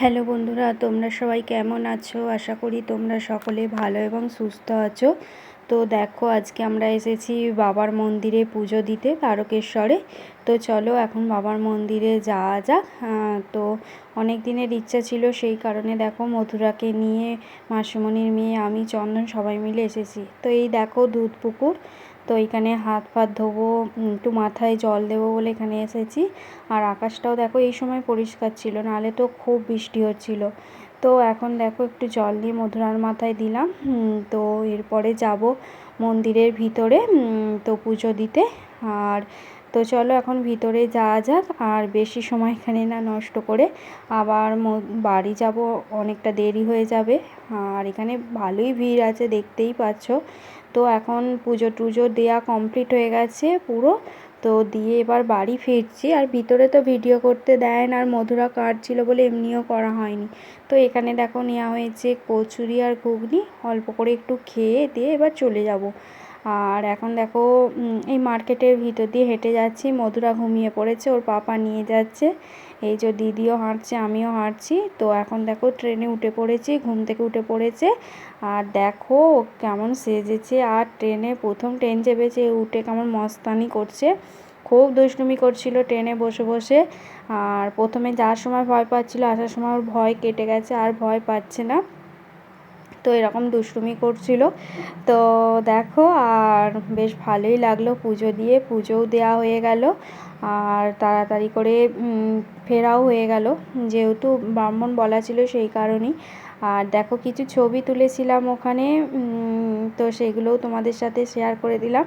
Hello বন্ধুরা, তোমরা সবাই কেমন আছো? আশা করি তোমরা সকলে ভালো এবং সুস্থ আছো। তো দেখো, আজকে আমরা এসেছি বাবার মন্দিরে পুজো দিতে তারকেশ্বরে। তো চলো এখন বাবার মন্দিরে যাওয়া যাক। তো অনেক দিনের ইচ্ছা ছিল, সেই কারণে দেখো মথুরাকে নিয়ে মাসিমণির মেয়ে, আমি, চন্দন সবাই মিলে এসেছি। তো এই দেখো দুধ পুকুর তো এখানে হাত ফাত ধোবো, একটু মাথায় জল দেবো বলে এখানে এসেছি। আর আকাশটাও দেখো এই সময় পরিষ্কার ছিল, নাহলে তো খুব বৃষ্টি হচ্ছিল। তো এখন দেখো একটু জল দিয়ে মধুরার মাথায় দিলাম। তো এরপরে যাব মন্দিরের ভিতরে তো পুজো দিতে। আর তো চলো এখন ভিতরে যাওয়া যাক, আর বেশি সময় এখানে না নষ্ট করে আবার বাড়ি যাব, অনেকটা দেরি হয়ে যাবে। আর এখানে ভালোই ভিড় আছে, দেখতেই পাচ্ছ। তো এখন পুজো টুজো দেওয়া কমপ্লিট হয়ে গেছে পুরো। তো দিয়ে এবার বাড়ি ফিরছি। আর ভিতরে তো ভিডিও করতে দেয় না, আর মধুরা কাটছিলো বলে এমনিও করা হয়নি। তো এখানে দেখো নেওয়া হয়েছে কচুরি আর ঘুগনি। অল্প করে একটু খেয়ে দিয়ে এবার চলে যাব। আর এখন দেখো এই মার্কেটের ভিতর দিয়ে হেঁটে যাচ্ছি। মধুরা ঘুমিয়ে পড়েছে, ওর পাপা নিয়ে যাচ্ছে। এই যে দিদিও হাঁটছে, আমিও হাঁটছি। তো এখন দেখো, ট্রেনে উঠে পড়েছি, ঘুম থেকে উঠে পড়েছে। আর দেখো, কেমন সেজেছে। আর ট্রেনে, প্রথম ট্রেন চেপেছে, উঠে কেমন মস্তানি করছে। খুব দুষ্টুমি করছিল ট্রেনে বসে বসে। আর প্রথমে যাওয়ার সময় ভয় পাচ্ছিল, আসার সময় ওর ভয় কেটে গেছে, আর ভয় পাচ্ছে না। তো এরকম দুষ্টুমি করছিল। তো দেখো, আর বেশ ভালোই লাগল পুজো দিয়ে। পুজোও দেওয়া হয়ে গেল। আর তাড়াতাড়ি করে ফেরাও হয়ে গেল। যেহেতু ব্রাহ্মণ বলা ছিল সেই কারণেই। আর দেখো কিছু ছবি তুলেছিলাম ওখানে তো সেগুলোও তোমাদের সাথে শেয়ার করে দিলাম।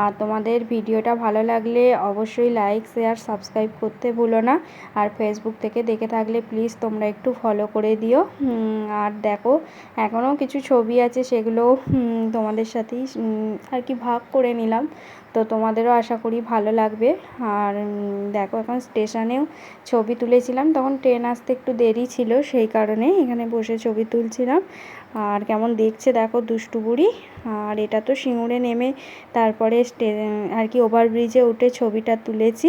আর তোমাদের ভিডিওটা ভালো লাগলে অবশ্যই লাইক শেয়ার সাবস্ক্রাইব করতে ভুলো না। আর ফেসবুক থেকে দেখে থাকলে প্লিজ তোমরা একটু ফলো করে দিও। আর দেখো, এখনও কিছু ছবি আছে সেগুলো তোমাদের সাথেই আর কি ভাগ করে নিলাম। তো তোমাদেরও আশা করি ভালো লাগবে। আর দেখো এখন স্টেশনেও ছবি তুলেছিলাম, তখন ট্রেন আসতে একটু দেরি ছিল, সেই কারণে এখানে বসে ছবি তুলছিলাম। আর কেমন দেখছে দেখো দুষ্টু বুড়ি, আর এটা তো সিঙ্গুরে নেমে তারপরে আর কি ওভারব্রিজে উঠে ছবিটা তুলেছি।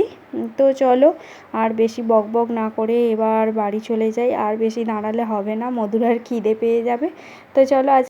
তো চলো, আর বেশি বক বক না করে এবার বাড়ি চলে যাই, আর বেশি দাঁড়ালে হবে না মধুরার খিদে পেয়ে যাবে। তো চলো আজ